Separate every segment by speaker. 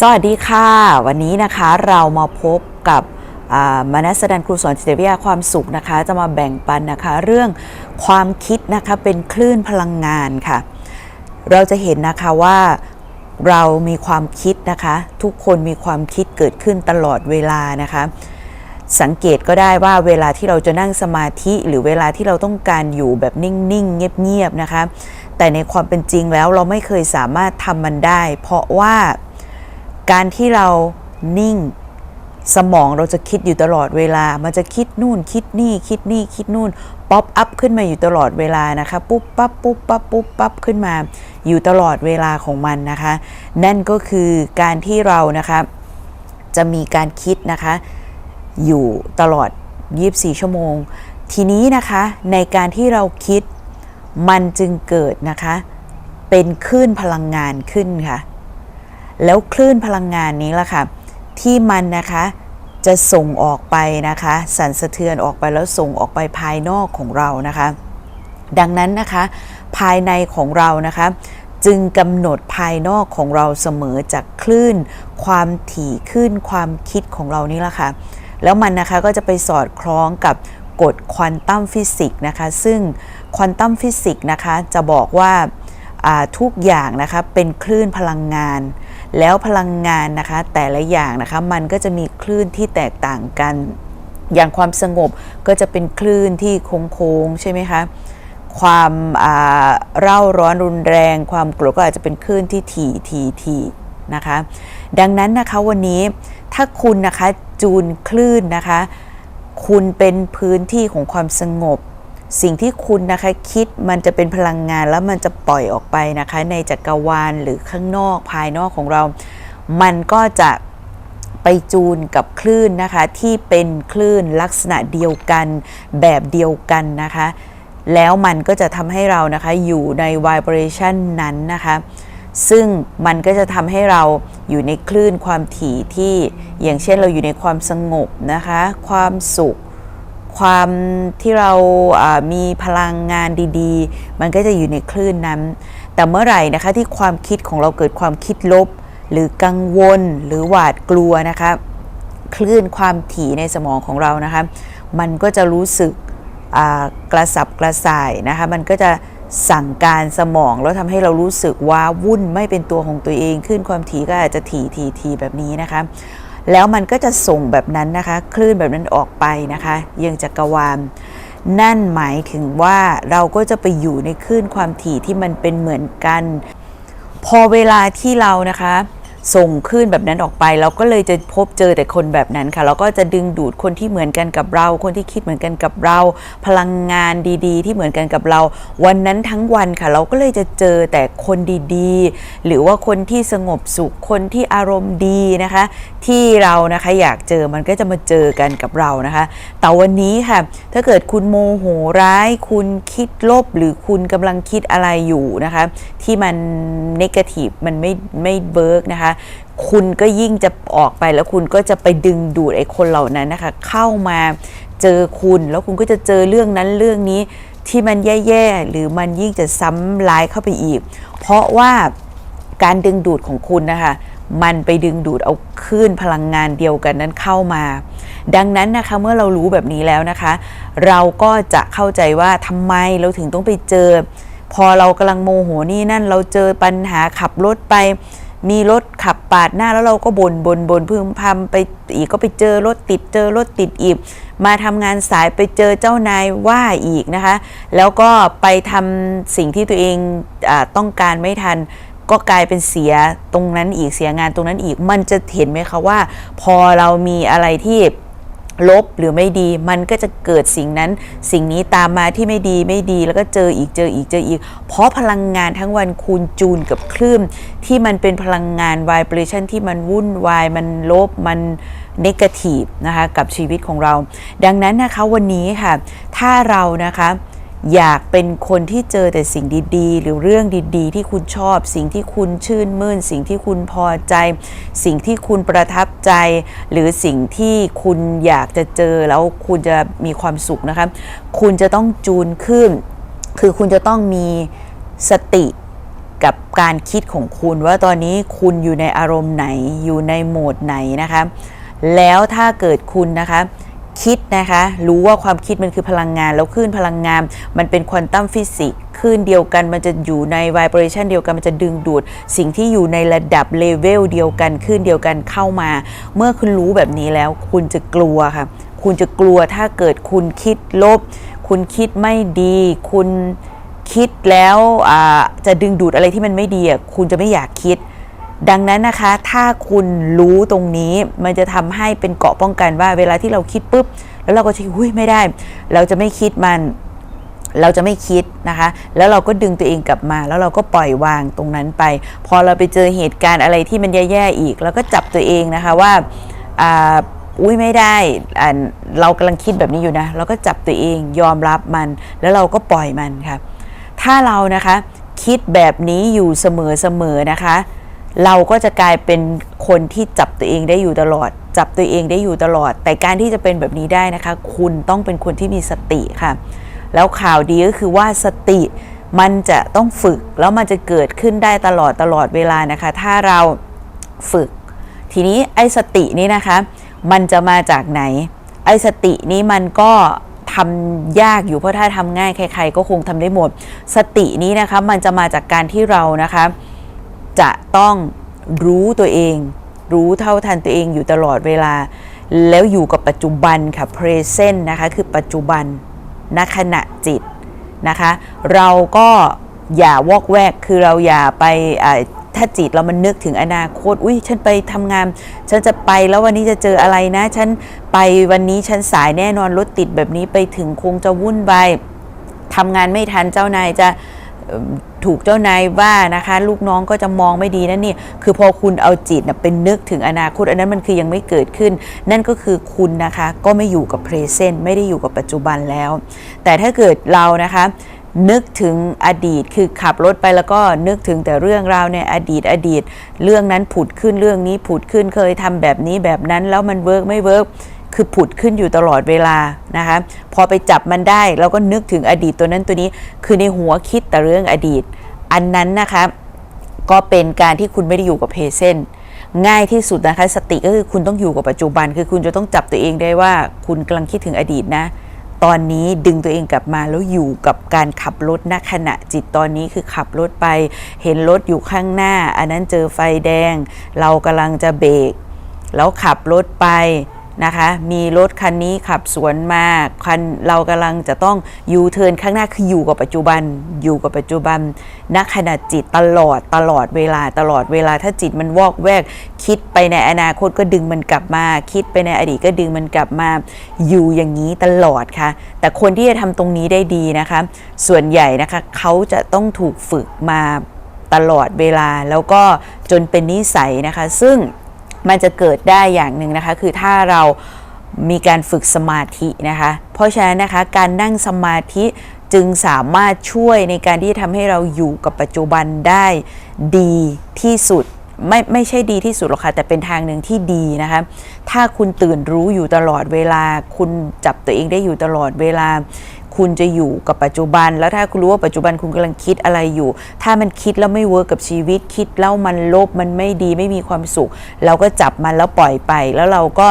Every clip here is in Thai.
Speaker 1: สวัสดีค่ะ วันนี้นะคะเรามาพบกับมานัสดันครูสอนจิตวิทยาความสุขนะคะ จะมาแบ่งปันนะคะ เรื่องความคิดนะคะเป็นคลื่นพลังงานค่ะ เราจะเห็นนะคะว่าเรามีความคิดนะคะ ทุกคนมีความคิดเกิดขึ้นตลอดเวลานะคะ สังเกตก็ได้ว่าเวลาที่เราจะนั่งสมาธิ หรือเวลาที่เราต้องการอยู่แบบนิ่งๆเงียบๆนะคะ แต่ในความเป็นจริงแล้วเราไม่เคยสามารถทำมันได้ เพราะว่า การที่เรานิ่งสมองเราจะคิดอยู่ตลอดเวลา มันจะคิดนู่นคิดนี่คิดนี่คิดนู่น ป๊อปอัพขึ้นมาอยู่ตลอดเวลานะคะ ปุ๊บปั๊บปุ๊บปั๊บปุ๊บปั๊บขึ้นมา อยู่ตลอดเวลาของมันนะคะ นั่นก็คือการที่เรานะคะจะมีการคิดนะคะ อยู่ตลอด 24 ชั่วโมง ทีนี้นะคะในการที่เราคิดมันจึงเกิดนะคะ เป็นคลื่นพลังงานขึ้นค่ะ แล้วคลื่นพลังงานนี้ล่ะค่ะ ที่มันนะคะจะส่งออกไปนะคะ สั่นสะเทือนออกไปแล้วส่งออกไปภายนอกของเรานะคะ ดังนั้นนะคะ ภายในของเรานะคะ จึงกำหนดภายนอกของเราเสมอจากคลื่น ความถี่ขึ้นความคิดของเรานี่แหละค่ะ แล้วมันนะคะก็จะไปสอดคล้องกับกฎควอนตัมฟิสิกส์นะคะ ซึ่งควอนตัมฟิสิกส์นะคะจะบอกว่าทุกอย่างนะคะเป็นคลื่นพลังงาน แล้วพลังงานนะคะแต่ละอย่างนะคะมันก็จะมีคลื่นที่แตกต่างกัน อย่างความสงบก็จะเป็นคลื่นที่โค้งๆใช่ไหมคะความอ่าเร่าร้อนรุนแรง ความโกรธก็อาจจะเป็นคลื่นที่ถี่ถี่ถี่นะคะ ดังนั้นนะคะวันนี้ถ้าคุณนะคะจูนคลื่นนะคะ คุณเป็นพื้นที่ของความสงบ สิ่งที่คุณนะคะคิดมันจะเป็นพลังงานแล้วมันจะปล่อยออกไปนะคะ ในจักรวาลหรือข้างนอกภายนอกของเรา มันก็จะไปจูนกับคลื่นนะคะ ที่เป็นคลื่นลักษณะเดียวกันแบบเดียวกันนะคะ แล้วมันก็จะทำให้เรานะคะอยู่ใน vibration นั้นนะคะ ซึ่งมันก็จะทำให้เราอยู่ในคลื่นความถี่ที่อย่างเช่นเราอยู่ในความสงบนะคะ ความสุข ความที่เรามีพลังงานดีๆ มันก็จะอยู่ในคลื่นนั้น แต่เมื่อไหร่นะคะที่ความคิดของเราเกิดความคิดลบ หรือกังวลหรือหวาดกลัวนะคะคลื่นความถี่ในสมองของเรานะคะ มันก็จะรู้สึกกระสับกระส่ายนะคะ มันก็จะสั่งการสมองแล้วทำให้เรารู้สึกว่าวุ่นไม่เป็นตัวของตัวเอง ขึ้นความถี่ก็อาจจะถี่ถี่ถี่แบบนี้นะคะ แล้วมันก็จะส่งแบบนั้นนะคะ คลื่นแบบนั้นออกไปนะคะยังจักรวาลนั่นหมายถึงว่าเราก็จะไปอยู่ในคลื่นความถี่ที่มันเป็นเหมือนกัน พอเวลาที่เรานะคะ ส่งคลื่นแบบนั้นออกไป เราก็เลยจะพบเจอแต่คนแบบนั้นค่ะ เราก็จะดึงดูดคนที่เหมือนกันกับเรา คนที่คิดเหมือนกันกับเรา พลังงานดีๆ ที่เหมือนกันกับเรา วันนั้นทั้งวันค่ะ เราก็เลยจะเจอแต่คนดีๆ หรือว่าคนที่สงบสุขคนที่อารมณ์ดีนะคะ ที่เรานะคะอยากเจอมันก็จะมาเจอกันกับเรานะคะ แต่วันนี้ค่ะ ถ้าเกิดคุณโมโหร้าย คุณคิดลบหรือคุณกำลังคิดอะไรอยู่นะคะ ที่มันเนกาทีฟมันไม่ไม่เบิร์กนะคะคุณก็ยิ่งจะออกไปแล้วคุณก็จะไปดึงดูดไอ้คนเหล่านั้นนะคะ เข้ามาเจอคุณแล้วคุณก็จะเจอเรื่องนั้นเรื่องนี้ที่มันแย่ๆหรือมันยิ่งจะซ้ำร้ายเข้าไปอีก เพราะว่าการดึงดูดของคุณนะคะมันไปดึงดูดเอาคลื่นพลังงานเดียวกันนั้นเข้ามา ดังนั้นนะคะเมื่อเรารู้แบบนี้แล้วนะคะ เราก็จะเข้าใจว่าทำไมเราถึงต้องไปเจอ พอเรากำลังโมโหนี่นั่นเราเจอปัญหาขับรถไป มีรถขับปาดหน้าแล้วเราก็บน่นบนบนพึมพำไปอีกก็ไปเจอรถติดเจอรถติดอีก มาทำงานสายไปเจอเจ้านายว่าอีกนะคะ แล้วก็ไปทำสิ่งที่ตัวเองอต้องการไม่ทันก็กลายเป็นเสียตรงนั้นอีกเสียงานตรงนั้นอีก มันจะเห็นไหมคะว่า พอเรามีอะไรที่ ลบหรือไม่ดี มันก็จะเกิดสิ่งนั้น สิ่งนี้ตามมาที่ไม่ดีไม่ดี แล้วก็เจออีกเจออีกเจออีก เพราะพลังงานทั้งวันคูณจูนกับคลื่นที่มันเป็นพลังงาน vibration ที่มันวุ่นวายมันลบมันน ег ทีบนะคะกับชีวิตของเรา ดังนั้นนะคะวันนี้ค่ะ ถ้าเรานะคะ อยากเป็นคนที่เจอแต่สิ่งดีๆ หรือเรื่องดีๆ ที่คุณชอบ สิ่งที่คุณชื่นมื่น สิ่งที่คุณพอใจ สิ่งที่คุณประทับใจ หรือสิ่งที่คุณอยากจะเจอแล้วคุณจะมีความสุขนะคะคุณจะต้องจูนขึ้น คือคุณจะต้องมีสติกับการคิดของคุณว่าตอนนี้คุณอยู่ในอารมณ์ไหนอยู่ในโหมดไหนนะคะแล้วถ้าเกิดคุณนะคะ คิดนะคะ รู้ว่าความคิดมันคือพลังงาน แล้วคลื่นพลังงาน มันเป็นควอนตัมฟิสิกส์คลื่นเดียวกันมันจะอยู่ในไวเบรชันเดียวกันมันจะดึงดูด สิ่งที่อยู่ในระดับเลเวลเดียวกันคลื่นเดียวกันเข้ามา เมื่อคุณรู้แบบนี้แล้ว คุณจะกลัวค่ะ คุณจะกลัวถ้าเกิดคุณคิดลบ คุณคิดไม่ดี คุณคิดแล้วจะดึงดูดอะไรที่มันไม่ดีอะคุณจะไม่อยากคิด ดังนั้นนะคะ ถ้าคุณรู้ตรงนี้มันจะทำให้เป็นเกราะป้องกันว่า เวลาที่เราคิดปุ๊บ แล้วเราก็จะหุ้ยไม่ได้ เราจะไม่คิดมัน เราจะไม่คิดนะคะ แล้วเราก็ดึงตัวเองกลับมา แล้วเราก็ปล่อยวางตรงนั้นไป พอเราไปเจอเหตุการณ์อะไรที่มันแย่ๆอีกเราก็จับตัวเองนะคะว่าอ่าอุ้ยไม่ได้เรากำลังคิดแบบนี้อยู่นะ เราก็จับตัวเองยอมรับมัน แล้วเราก็ปล่อยมันค่ะ ถ้าเรานะคะคิดแบบนี้อยู่เสมอๆนะคะ เราก็จะกลายเป็นคนที่จับตัวเองได้อยู่ตลอด จับตัวเองได้อยู่ตลอด แต่การที่จะเป็นแบบนี้ได้นะคะ คุณต้องเป็นคนที่มีสติค่ะ แล้วข่าวดีก็คือว่าสติมันจะต้องฝึกแล้วมันจะเกิดขึ้นได้ตลอดตลอดเวลานะคะ ถ้าเราฝึก ทีนี้ไอ้สตินี้นะคะ มันจะมาจากไหน ไอ้สตินี้มันก็ทำยากอยู่เพราะถ้าทำง่ายใคร ๆ ก็คงทำได้หมด สตินี้นะคะมันจะมาจากการที่เรานะคะ จะต้องรู้ตัวเอง รู้เท่าทันตัวเองอยู่ตลอดเวลา แล้วอยู่กับปัจจุบันค่ะ present นะคะคือปัจจุบันณขณะจิตนะคะ เราก็อย่าวอกแวกคือเราอย่าไปถ้าจิตเรามันนึกถึงอนาคต อุ้ยฉันไปทำงาน ฉันจะไปแล้ววันนี้จะเจออะไรนะ ฉันไปวันนี้ฉันสายแน่นอนรถติดแบบนี้ไปถึงคงจะวุ่นวายทำงานไม่ทันเจ้านายจะ ถูกเจ้านายว่านะคะ ลูกน้องก็จะมองไม่ดีนั่นนี่คือพอคุณเอาจิตนะเป็นนึกถึงอนาคต อันนั้นมันคือยังไม่เกิดขึ้น นั่นก็คือคุณนะคะก็ไม่อยู่กับเพรเซนต์ไม่ได้อยู่กับปัจจุบันแล้ว แต่ถ้าเกิดเรานะคะนึกถึงอดีตคือขับรถไปแล้วก็นึกถึงแต่เรื่องราวในอดีตอดีต เรื่องนั้นผุดขึ้นเรื่องนี้ผุดขึ้นเคยทำแบบนี้แบบนั้นแล้วมันเวิร์กไม่เวิร์ก คือผุดขึ้นอยู่ตลอดเวลานะคะพอไปจับมันได้เราก็นึกถึงอดีตตัวนั้นตัวนี้ คือในหัวคิดแต่เรื่องอดีต อันนั้นนะคะก็เป็นการที่คุณไม่ได้อยู่กับเพเซนง่ายที่สุดนะคะสติก็คือคุณต้องอยู่กับปัจจุบัน คือคุณจะต้องจับตัวเองได้ว่าคุณกำลังคิดถึงอดีตนะตอนนี้ดึงตัวเองกลับมาแล้วอยู่กับการขับรถณขณะจิตตอนนี้คือขับรถไป เห็นรถอยู่ข้างหน้า อันนั้นเจอไฟแดง เรากำลังจะเบรกแล้วขับรถไป นะคะมีรถคันนี้ขับสวนมาคันเรากำลังจะต้องยูเทิร์นข้างหน้าคืออยู่กับปัจจุบัน อยู่กับปัจจุบันณขณะจิตตลอดตลอดเวลาตลอดเวลาถ้าจิตมันวอกแวก คิดไปในอนาคตก็ดึงมันกลับมา คิดไปในอดีตก็ดึงมันกลับมา อยู่อย่างนี้ตลอดค่ะ แต่คนที่จะทำตรงนี้ได้ดีนะคะ ส่วนใหญ่นะคะเขาจะต้องถูกฝึกมาตลอดเวลาแล้วก็จนเป็นนิสัยนะคะ ซึ่ง มันจะเกิดได้อย่างหนึ่งนะคะ คือถ้าเรามีการฝึกสมาธินะคะ เพราะฉะนั้นนะคะ การนั่งสมาธิจึงสามารถช่วยในการที่ทำให้เราอยู่กับปัจจุบันได้ดีที่สุดไม่ไม่ใช่ดีที่สุดหรอกค่ะแต่เป็นทางหนึ่งที่ดีนะคะ ถ้าคุณตื่นรู้อยู่ตลอดเวลา คุณจับตัวเองได้อยู่ตลอดเวลา คุณจะอยู่กับปัจจุบัน แล้วถ้าคุณรู้ว่าปัจจุบันคุณกำลังคิดอะไรอยู่ ถ้ามันคิดแล้วไม่เวิร์กกับชีวิตคิดแล้วมันลบมันไม่ดีไม่มีความสุข เราก็จับมันแล้วปล่อยไป แล้วเราก็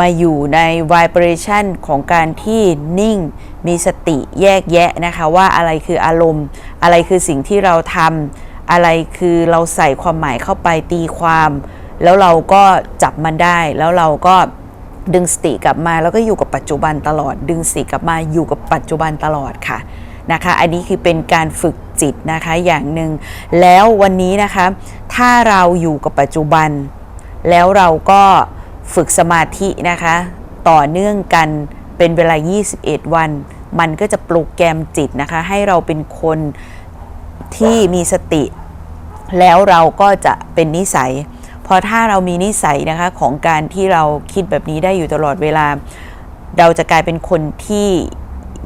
Speaker 1: มาอยู่ใน vibration ของการที่นิ่งมีสติแยกแยะนะคะ ว่าอะไรคืออารมณ์ อะไรคือสิ่งที่เราทำอะไรคือเราใส่ความหมายเข้าไปตีความ แล้วเราก็จับมันได้แล้วเราก็ ดึงสติกลับมาแล้วก็อยู่กับปัจจุบันตลอด ดึงสติกลับมาอยู่กับปัจจุบันตลอดค่ะนะคะ อันนี้คือเป็นการฝึกจิตนะคะอย่างหนึ่งแล้ววันนี้นะคะ ถ้าเราอยู่กับปัจจุบัน แล้วเราก็ฝึกสมาธินะคะ ต่อเนื่องกันเป็นเวลา 21 วัน มันก็จะโปรแกมจิตนะคะ ให้เราเป็นคนที่มีสติ แล้วเราก็จะเป็นนิสัย พอถ้าเรามีนิสัยนะคะของการที่เราคิดแบบนี้ได้อยู่ตลอดเวลา เราจะกลายเป็นคนที่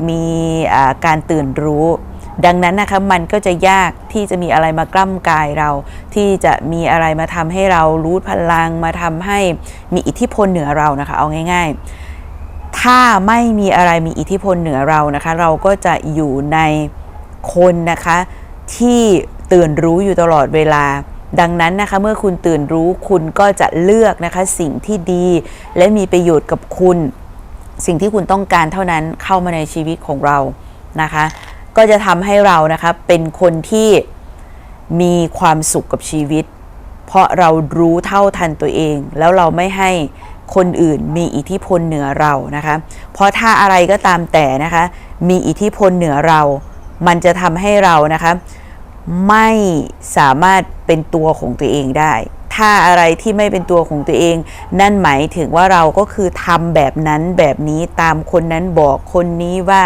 Speaker 1: มีการตื่นรู้ ดังนั้นนะคะมันก็จะยากที่จะมีอะไรมากล้ำกายเรา ที่จะมีอะไรมาทำให้เรารู้พลังมาทำให้มีอิทธิพลเหนือเรานะคะเอาง่าย ๆ ถ้าไม่มีอะไรมีอิทธิพลเหนือเรานะคะ เราก็จะอยู่ในคนนะคะที่ตื่นรู้อยู่ตลอดเวลา ดังนั้นนะคะเมื่อคุณตื่นรู้คุณก็จะเลือกนะคะสิ่งที่ดี และมีประโยชน์กับคุณ สิ่งที่คุณต้องการเท่านั้นเข้ามาในชีวิตของเรานะคะ ก็จะทำให้เรานะคะเป็นคนที่มีความสุขกับชีวิต เพราะเรารู้เท่าทันตัวเอง แล้วเราไม่ให้คนอื่นมีอิทธิพลเหนือเรานะคะ เพราะถ้าอะไรก็ตามแต่นะคะ มีอิทธิพลเหนือเรา มันจะทำให้เรานะคะ ไม่สามารถเป็นตัวของตัวเองได้ ถ้าอะไรที่ไม่เป็นตัวของตัวเอง นั่นหมายถึงว่าเราก็คือทำแบบนั้นแบบนี้ตามคนนั้นบอกคนนี้ว่า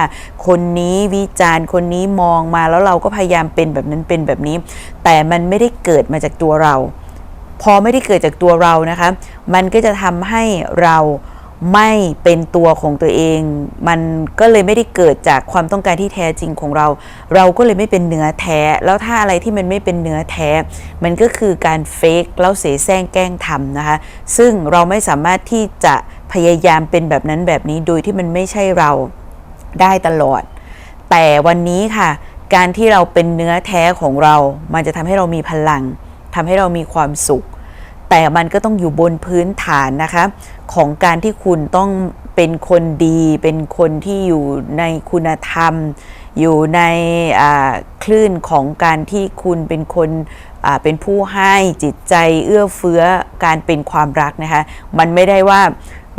Speaker 1: คนนี้วิจารณ์คนนี้มองมาแล้วเราก็พยายามเป็นแบบนั้นเป็นแบบนี้ แต่มันไม่ได้เกิดมาจากตัวเรา พอไม่ได้เกิดจากตัวเรานะคะ มันก็จะทำให้เรา ไม่เป็นตัวของตัวเอง มันก็เลยไม่ได้เกิดจากความต้องการที่แท้จริงของเรา เราก็เลยไม่เป็นเนื้อแท้ แล้วถ้าอะไรที่มันไม่เป็นเนื้อแท้ มันก็คือการเฟกแล้วเสแสร้งแกล้งทำนะคะ ซึ่งเราไม่สามารถที่จะพยายามเป็นแบบนั้นแบบนี้โดยที่มันไม่ใช่เราได้ตลอด แต่วันนี้ค่ะ การที่เราเป็นเนื้อแท้ของเรา มันจะทำให้เรามีพลังทำให้เรามีความสุข แต่มันก็ต้องอยู่บนพื้นฐานนะคะ ของการที่คุณต้องเป็นคนดี เป็นคนที่อยู่ในคุณธรรม อยู่ในคลื่นของการที่คุณเป็นคนเป็นผู้ให้จิตใจเอื้อเฟื้อการเป็นความรักนะคะ มันไม่ได้ว่า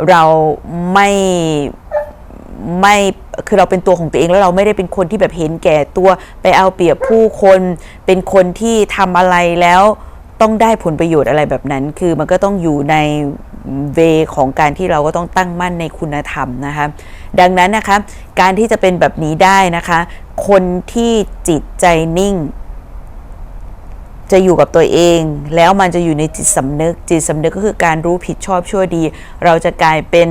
Speaker 1: เราไม่ไม่คือเราเป็นตัวของตัวเองแล้วเราไม่ได้เป็นคนที่แบบเห็นแก่ตัวไปเอาเปรียบผู้คน เป็นคนที่ทำอะไรแล้วต้องได้ผลประโยชน์อะไรแบบนั้น คือมันก็ต้องอยู่ใน เวของการที่เราก็ต้องตั้งมั่นในคุณธรรมนะคะ ดังนั้นนะคะการที่จะเป็นแบบนี้ได้นะคะ คนที่จิตใจนิ่ง จะอยู่กับตัวเอง แล้วมันจะอยู่ในจิตสำนึก จิตสำนึกก็คือการรู้ผิดชอบชั่วดี เราจะกลายเป็น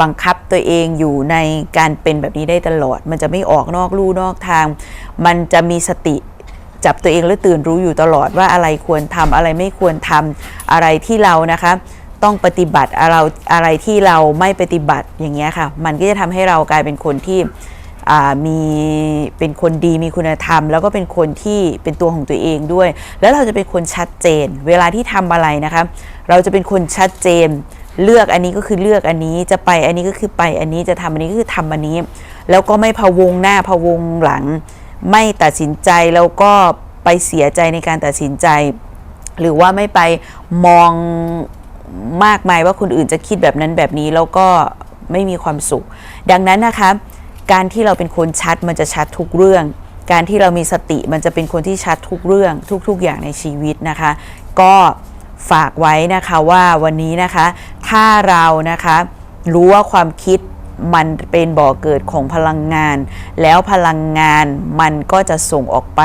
Speaker 1: บังคับตัวเองอยู่ในการเป็นแบบนี้ได้ตลอด มันจะไม่ออกนอกลู่นอกทาง มันจะมีสติจับตัวเองและตื่นรู้อยู่ตลอดว่าอะไรควรทำอะไรไม่ควรทำอะไรที่เรานะคะ ต้องปฏิบัติอะไรอะไรที่เราไม่ปฏิบัติอย่างเงี้ยค่ะ มันก็จะทำให้เรากลายเป็นคนที่มีเป็นคนดีมีคุณธรรม แล้วก็เป็นคนที่เป็นตัวของตัวเองด้วย แล้วเราจะเป็นคนชัดเจน เวลาที่ทำอะไรนะคะ เราจะเป็นคนชัดเจน เลือกอันนี้ก็คือเลือกอันนี้จะไปอันนี้ก็คือไปอันนี้จะทำอันนี้ก็คือทำอันนี้ แล้วก็ไม่พะวงหน้าพะวงหลัง ไม่ตัดสินใจแล้วก็ไปเสียใจในการตัดสินใจ หรือว่าไม่ไปมอง มากมายว่าคนอื่นจะคิดแบบนั้นแบบนี้แล้วก็ไม่มีความสุข ดังนั้นนะคะการที่เราเป็นคนชัดมันจะชัดทุกเรื่อง การที่เรามีสติมันจะเป็นคนที่ชัดทุกเรื่อง ทุก ๆ อย่างในชีวิตนะคะ ก็ฝากไว้นะคะว่าวันนี้นะคะ ถ้าเรานะคะรู้ว่าความคิดมันเป็นบ่อเกิดของพลังงาน แล้วพลังงานมันก็จะส่งออกไป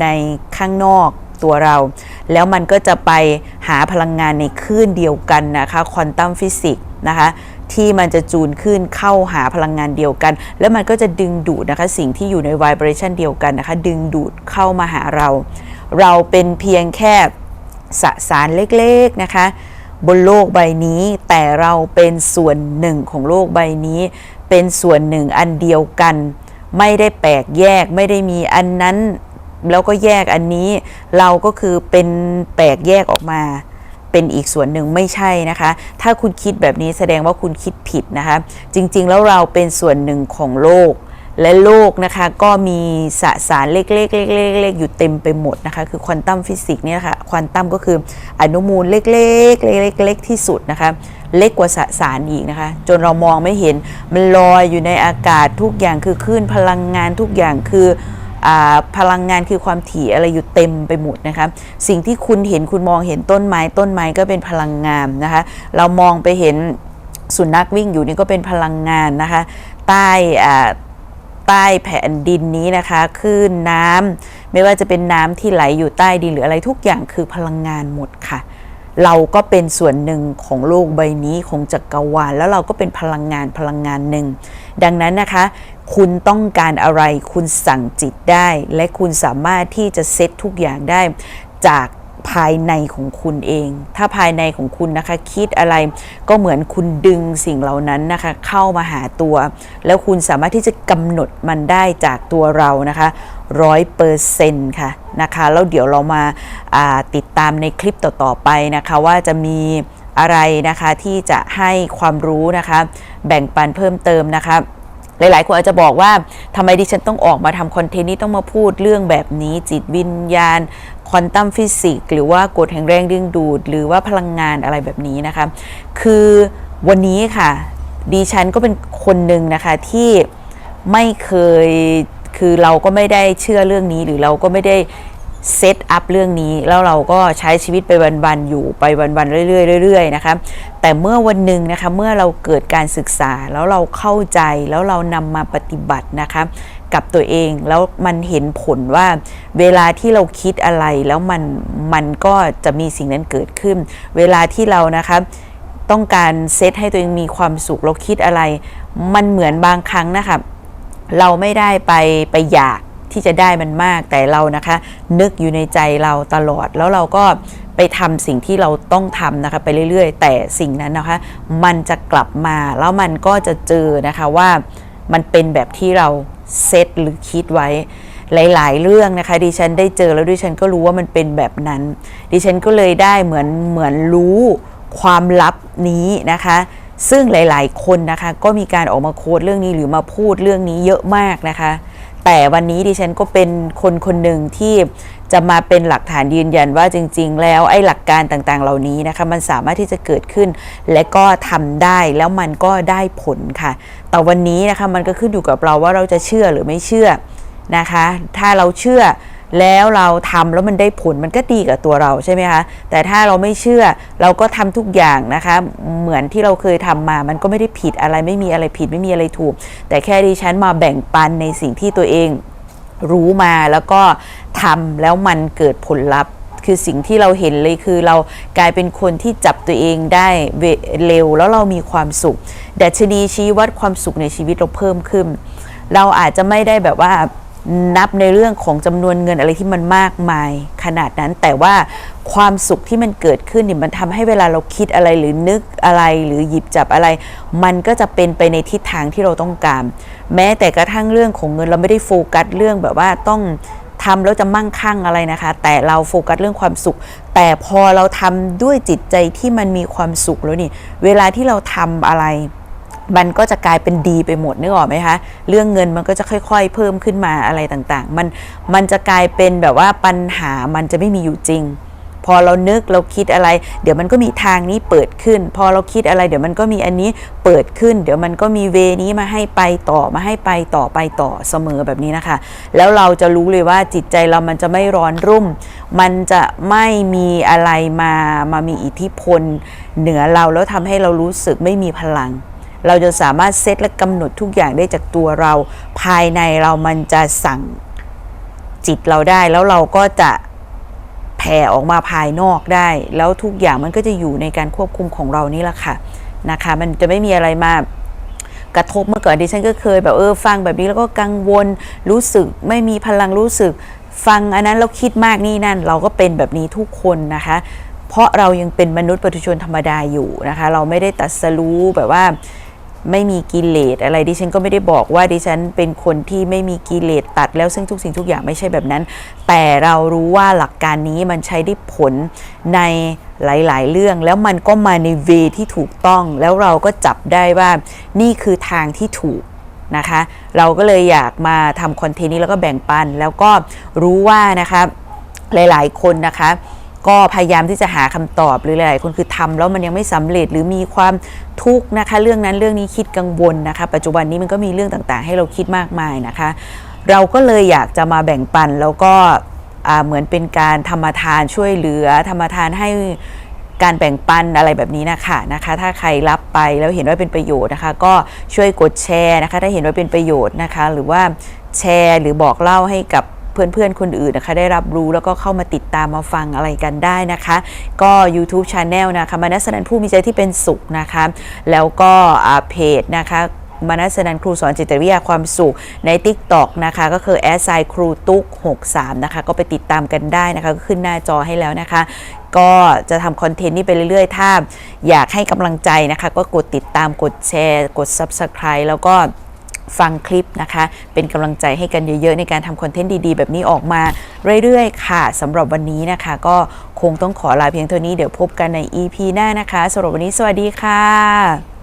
Speaker 1: ในข้างนอกตัวเรา แล้วมันก็จะไปหาพลังงานในคลื่นเดียวกันนะคะควอนตัมฟิสิกส์นะคะที่มันจะจูนขึ้นเข้าหาพลังงานเดียวกัน แล้วมันก็จะดึงดูดนะคะสิ่งที่อยู่ในไวเบรชันเดียวกันนะคะดึงดูดเข้ามาหาเรา เราเป็นเพียงแค่สสารเล็กๆนะคะบนโลกใบนี้แต่เราเป็นส่วนหนึ่งของโลกใบนี้ เป็นส่วนหนึ่งอันเดียวกัน ไม่ได้แปลกแยกไม่ได้มีอันนั้น แล้วก็แยกอันนี้เราก็คือเป็นแตกแยกออกมา เป็นอีกส่วนหนึ่งไม่ใช่นะคะ ถ้าคุณคิดแบบนี้แสดงว่าคุณคิดผิดนะคะ จริงๆ แล้วเราเป็นส่วนหนึ่งของโลกและโลกนะคะก็มีสสารเล็กๆเล็กๆอยู่เต็มไปหมดนะคะคือควอนตัมฟิสิกส์เนี่ยค่ะควอนตัมก็คืออนุมูลเล็กๆเล็กๆเล็กที่สุดนะคะเล็กกว่าสสารอีกนะคะ จนเรามองไม่เห็นมันลอยอยู่ในอากาศทุกอย่างคือคลื่นพลังงานทุกอย่างคือ พลังงานคือความถี่อะไรอยู่เต็มไปหมดนะคะสิ่งที่คุณเห็นคุณมองเห็นต้นไม้ต้นไม้ก็เป็นพลังงานนะคะเรามองไปเห็นสุนัขวิ่งอยู่นี่ก็เป็นพลังงานนะคะใต้ใต้แผ่นดินนี้นะคะคลื่นน้ำไม่ว่าจะเป็นน้ำที่ไหลอยู่ใต้ดินหรืออะไรทุกอย่างคือพลังงานหมดค่ะ เราก็เป็นส่วนหนึ่งของโลกใบนี้ของจักรวาล แล้วเราก็เป็นพลังงานพลังงานหนึ่ง ดังนั้นนะคะ คุณต้องการอะไรคุณสั่งจิตได้ และคุณสามารถที่จะเซตทุกอย่างได้จาก ภายในของคุณเอง ถ้าภายในของคุณนะคะ คิดอะไรก็เหมือนคุณดึงสิ่งเหล่านั้นนะคะ เข้ามาหาตัว แล้วคุณสามารถที่จะกำหนดมันได้จากตัวเรานะคะร้อยเปอร์เซ็นต์ค่ะนะคะแล้วเดี๋ยวเรามาาติดตามในคลิปต่อ ๆ ไปนะคะ ว่าจะมีอะไรนะคะที่จะให้ความรู้นะคะ แบ่งปันเพิ่มเติมนะคะหลาย ๆ คนอาจจะบอกว่าทำไมดิฉันต้องออกมาทำคอนเทนต์นี้ต้องมาพูดเรื่องแบบนี้จิตวิญญาณ ควอนตัมฟิสิกส์หรือว่ากฎแห่งแรงดึงดูด หรือว่าพลังงานอะไรแบบนี้นะคะ คือวันนี้ค่ะดิฉันก็เป็นคนหนึ่งนะคะที่ไม่เคยคือเราก็ไม่ได้เชื่อเรื่องนี้หรือเราก็ไม่ได้เซตอัพเรื่องนี้ แล้วเราก็ใช้ชีวิตไปวันๆอยู่ไปวันๆเรื่อยๆเรื่อยๆนะคะแต่เมื่อวันหนึ่งนะคะเมื่อเราเกิดการศึกษาแล้วเราเข้าใจแล้วเรานำมาปฏิบัตินะคะ กับตัวเอง แล้วมันเห็นผลว่าเวลาที่เราคิดอะไรแล้วมันมันก็จะมีสิ่งนั้นเกิดขึ้น เวลาที่เรานะคะต้องการเซตให้ตัวเองมีความสุขเราคิดอะไร มันเหมือนบางครั้งนะคะเราไม่ได้ไปไปอยากที่จะได้มันมากแต่เรานะคะ นึกอยู่ในใจเราตลอดแล้วเราก็ไปทำสิ่งที่เราต้องทำนะคะ ไปเรื่อยๆ แต่สิ่งนั้นนะคะ มันจะกลับมาแล้วมันก็จะเจอนะคะว่ามันเป็นแบบที่เรา เซตหรือคิดไว้หลาย ๆ เรื่องนะคะ ดิฉันได้เจอแล้วดิฉันก็รู้ว่ามันเป็นแบบนั้น ดิฉันก็เลยได้เหมือนเหมือนรู้ความลับนี้นะคะ ซึ่งหลาย ๆ คนนะคะก็มีการออกมาโค้ดเรื่องนี้หรือมาพูดเรื่องนี้เยอะมากนะคะ แต่วันนี้ดิฉันก็เป็นคนคนหนึ่งที่ จะมาเป็นหลักฐานยืนยันว่าจริง ๆ แล้วไอ้หลักการต่างๆ เหล่านี้นะคะมันสามารถที่จะเกิดขึ้น และก็ทำได้แล้วมันก็ได้ผลค่ะ แต่วันนี้นะคะมันก็ขึ้นอยู่กับเราว่าเราจะเชื่อหรือไม่เชื่อนะคะ ถ้าเราเชื่อแล้วเราทำแล้วมันได้ผลมันก็ดีกับตัวเราใช่ไหมคะแต่ถ้าเราไม่เชื่อเราก็ทำทุกอย่างนะคะ เหมือนที่เราเคยทำมามันก็ไม่ได้ผิดอะไรไม่มีอะไรผิดไม่มีอะไรถูก แต่แค่ดิฉันมาแบ่งปันในสิ่งที่ตัวเอง รู้มาแล้วก็ทำแล้วมันเกิดผลลัพธ์ คือสิ่งที่เราเห็นเลยคือเรากลายเป็นคนที่จับตัวเองได้เร็วแล้วเรามีความสุขดัชนีชี้วัดความสุขในชีวิตเราเพิ่มขึ้น เราอาจจะไม่ได้แบบว่านับในเรื่องของจำนวนเงินอะไรที่มันมากมายขนาดนั้น แต่ว่าความสุขที่มันเกิดขึ้นเนี่ยมันทำให้เวลาเราคิดอะไรหรือนึกอะไรหรือหยิบจับอะไร มันก็จะเป็นไปในทิศทางที่เราต้องการ แม้แต่กระทั่งเรื่องของเงินเราไม่ได้โฟกัสเรื่องแบบว่าต้องทำแล้วจะมั่งคั่งอะไรนะคะ แต่เราโฟกัสเรื่องความสุข แต่พอเราทำด้วยจิตใจที่มันมีความสุขแล้วนี่ เวลาที่เราทำอะไร มันก็จะกลายเป็นดีไปหมดนึกออกไหมคะเรื่องเงินมันก็จะค่อย ๆ เพิ่มขึ้นมาอะไรต่างๆ มันมันจะกลายเป็นแบบว่าปัญหามันจะไม่มีอยู่จริง พอเรานึกเราคิดอะไร เดี๋ยวมันก็มีทางนี้เปิดขึ้น พอเราคิดอะไร เดี๋ยวมันก็มีอันนี้เปิดขึ้น เดี๋ยวมันก็มีเวนี้มาให้ไปต่อมาให้ไปต่อไปต่อเสมอแบบนี้นะคะ แล้วเราจะรู้เลยว่าจิตใจเรามันจะไม่ร้อนรุ่ม มันจะไม่มีอะไรมามามีอิทธิพล เหนือเราแล้วทำให้เรารู้สึกไม่มีพลังเราจะสามารถเซตและกำหนดทุกอย่างได้จากตัวเรา ภายในเรามันจะสั่งจิตเราได้แล้วเราก็จะ แผ่ออกมาภายนอกได้ แล้วทุกอย่างมันก็จะอยู่ในการควบคุมของเรานี่แหละค่ะนะคะ มันจะไม่มีอะไรมากระทบเมื่อก่อนดิฉันก็เคยแบบเออฟังแบบนี้แล้วก็กังวลรู้สึกไม่มีพลังรู้สึก ฟังอันนั้นเราคิดมากนี่นั่น เราก็เป็นแบบนี้ทุกคนนะคะ เพราะเรายังเป็นมนุษย์ปุถุชนธรรมดาอยู่นะคะ เราไม่ได้ตัดสรู้แบบว่า ไม่มีกิเลสอะไรดิฉันก็ไม่ได้บอกว่าดิฉันเป็นคนที่ไม่มีกิเลสตัดแล้วซึ่งทุกสิ่งทุกอย่างไม่ใช่แบบนั้น แต่เรารู้ว่าหลักการนี้มันใช้ได้ผลในหลายๆ เรื่องแล้วมันก็มาในเวที่ถูกต้อง แล้วเราก็จับได้ว่านี่คือทางที่ถูกนะคะ เราก็เลยอยากมาทำคอนเทนต์นี้แล้วก็แบ่งปัน แล้วก็รู้ว่านะคะหลายๆ คนนะคะ ก็พยายามที่จะหาคำตอบหรือหลายๆคนคือทำแล้วมันยังไม่สำเร็จหรือมีความทุกข์นะคะ เรื่องนั้นเรื่องนี้คิดกังวลนะคะ ปัจจุบันนี้มันก็มีเรื่องต่างๆ ให้เราคิดมากมายนะคะ เราก็เลยอยากจะมาแบ่งปันแล้วก็เหมือนเป็นการธรรมทานช่วยเหลือธรรมทานให้การแบ่งปันอะไรแบบนี้นะคะนะคะ ถ้าใครรับไปแล้วเห็นว่าเป็นประโยชน์นะคะ ก็ช่วยกดแชร์นะคะ ถ้าเห็นว่าเป็นประโยชน์นะคะ หรือว่าแชร์หรือบอกเล่าให้กับ พื่อนๆ คนอื่นนะคะ ได้รับรู้แล้วก็เข้ามาติดตามมาฟังอะไรกันได้นะคะ ก็ YouTube Channel นะคะมานัสนันผู้มีใจที่เป็นสุขนะคะ แล้วก็เพจนะคะมานัสนันครูสอนจิตวิทยาความสุขใน Tik t o อกนะคะก็คือแอดไซครูตุ๊ก63 นะคะ ก็ไปติดตามกันได้นะคะก็ขึ้นหน้าจอให้แล้วนะคะ ก็จะทำคอนเทนต์นี้ไปเรื่อยๆ ถ้าอยากให้กำลังใจนะคะ ก็กดติดตามกดแชร์ กด Subscribe แล้วก็ ฟังคลิปนะคะ เป็นกำลังใจให้กันเยอะๆ ในการทำคอนเทนต์ดีๆ แบบนี้ออกมาเรื่อยๆ ค่ะสำหรับวันนี้นะคะ ก็คงต้องขอลาเพียงเท่านี้เดี๋ยวพบกันใน EP หน้านะคะสำหรับวันนี้สวัสดีค่ะ